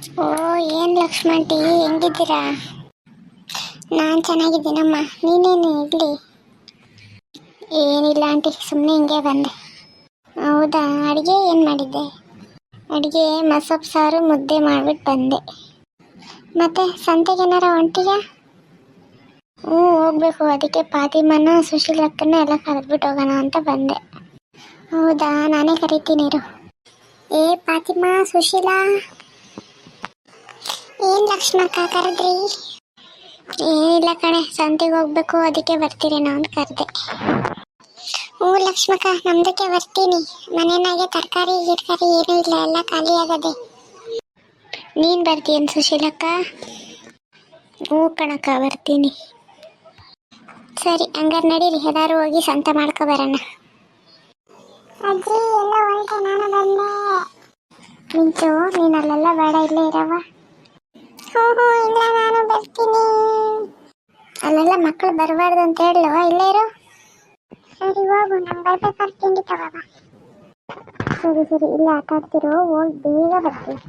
ಓ, ಏನು ಲಕ್ಷ್ಮಣ್ ಹೆಂಗಿದ್ದೀರಾ? ನಾನು ಚೆನ್ನಾಗಿದ್ದೀನಮ್ಮ. ನೀನೇನು ಇರಲಿ? ಏನಿಲ್ಲ ಆಂಟಿ ಸುಮ್ಮನೆ ಹಿಂಗೆ ಬಂದೆ. ಹೌದಾ? ಅಡುಗೆ ಏನು ಮಾಡಿದ್ದೆ? ಅಡುಗೆ ಮಸೊಪ್ಪು ಸಾರು, ಮುದ್ದೆ ಮಾಡಿಬಿಟ್ಟು ಬಂದೆ. ಮತ್ತೆ ಸಂತೆಗೆ ಏನಾರ ಹೊಂಟಿಯಾ? ಹ್ಞೂ, ಹೋಗ್ಬೇಕು. ಅದಕ್ಕೆ ಫಾತಿಮನ ಅಕ್ಕನ ಎಲ್ಲ ಕರೆದ್ಬಿಟ್ಟು ಹೋಗೋಣ ಅಂತ ಬಂದೆ. ಹೌದಾ? ನಾನೇ ಕರಿತೀನಿ ಇರು. ಏ ಪಾತಿಮಾ, ಸುಶೀಲಾ? ಏನ್ ಲಕ್ಷ್ಮಕ್ಕ ಕರೆದ್ರಿ? ಏನಿಲ್ಲ ಕಣೆ, ಸಂತೆಗೆ ಹೋಗ್ಬೇಕು, ಅದಕ್ಕೆ ಬರ್ತೀರೇನೋ ಅಂತ ಕರೆದೆ. ಹ್ಞೂ ಲಕ್ಷ್ಮಕ್ಕ ನಮ್ದಕ್ಕೆ ಬರ್ತೀನಿ. ಮನೆನಾಗೆ ತರಕಾರಿ, ಗಿರ್ಕಾರಿ ಏನೂ ಇಲ್ಲ, ಎಲ್ಲ ಖಾಲಿ ಆಗದೆ. ನೀನು ಬರ್ತೀಯನ್ ಸುಶೀಲಕ್ಕ ಹ್ಞೂ ಕಣಕ್ಕ ಬರ್ತೀನಿ. ಸರಿ, ಹಂಗಾರೆ ನಡೀರಿ, ಎಲ್ಲಾರು ಹೋಗಿ ಸಂತ ಮಾಡ್ಕೊ ಬರೋಣ. ಅಜ್ಜಿ, ಎಲ್ಲ ಮಿಂಚು ನೀನು ಅಲ್ಲೆಲ್ಲ ಬೇಡ, ಇಲ್ಲೇ ಇರವ ಹ್ಞೂ ಇಲ್ಲ ನಾನು ಬರ್ತೀನಿ. ಅಲ್ಲೆಲ್ಲ ಮಕ್ಕಳು ಬರಬಾರ್ದು ಅಂತ ಹೇಳಲ್ವ ಇಲ್ಲೇ ಇರು. ಸರಿ, ಹೋಗು, ನಂಗೆ ಬರ್ಬೇಕಾದ್ರೆ ತಿಂಡಿ ತಗೋಬ ಸರಿ ಸರಿ, ಇಲ್ಲ ಆಟ ಆಡ್ತಿರೋ ಹೋಗಿ, ಬೇಗ ಬರ್ತೀನಿ.